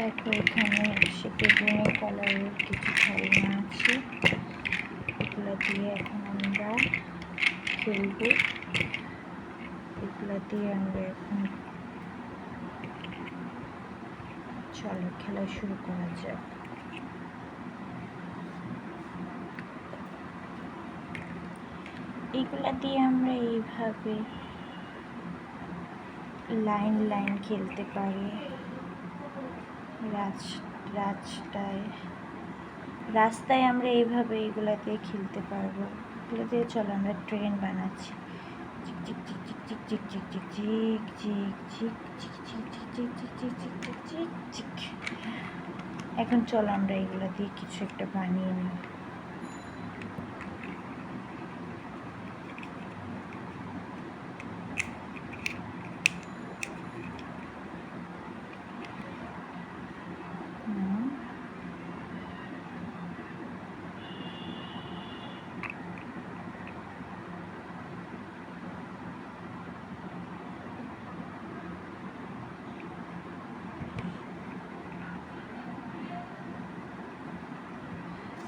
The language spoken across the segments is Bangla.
দেখো, এখানে সে বেগুনি কালারের কিছু ধারণা আছে এগুলো দিয়ে এখন আমরা খেলব। এগুলো দিয়ে আমরা এখন চলো, খেলা শুরু করা যাক। এগুলা দিয়ে আমরা এইভাবে লাইন লাইন খেলতে পারি। রাজ রাস্তায় রাস্তায় আমরা এইভাবে এগুলাতে খেলতে পারব এগুলো দিয়ে চলো আমরা ট্রেন বানাচ্ছি চিক চিক চিক চিক চিক এখন চলো আমরা এগুলো দিয়ে কিছু একটা বানিয়ে নিই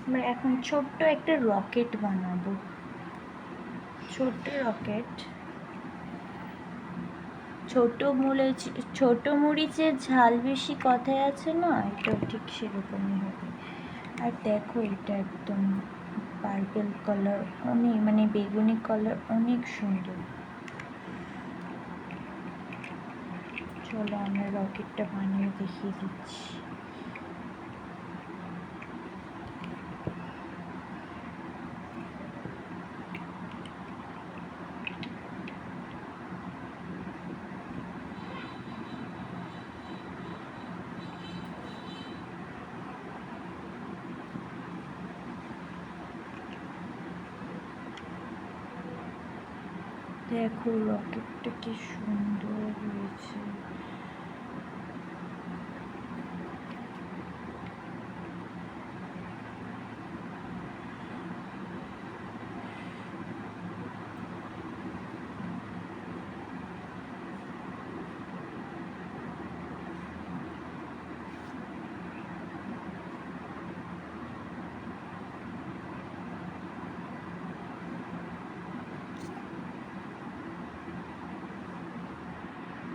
আমরা এখন ছোট্ট একটা রকেট বানাবো। ছোট্ট রকেট। ছোট মুড়ে ছোট মরিচের ঝাল বেশি কথায় আছে না, এটাও ঠিক সেরকমই হবে। আর দেখো এটা একদম পার্পল কালার অনেক মানে বেগুনি কালার অনেক সুন্দর। চলো আমরা রকেটটা বানিয়ে দেখিয়ে দিচ্ছি। দেখো রকেটটা কি সুন্দর।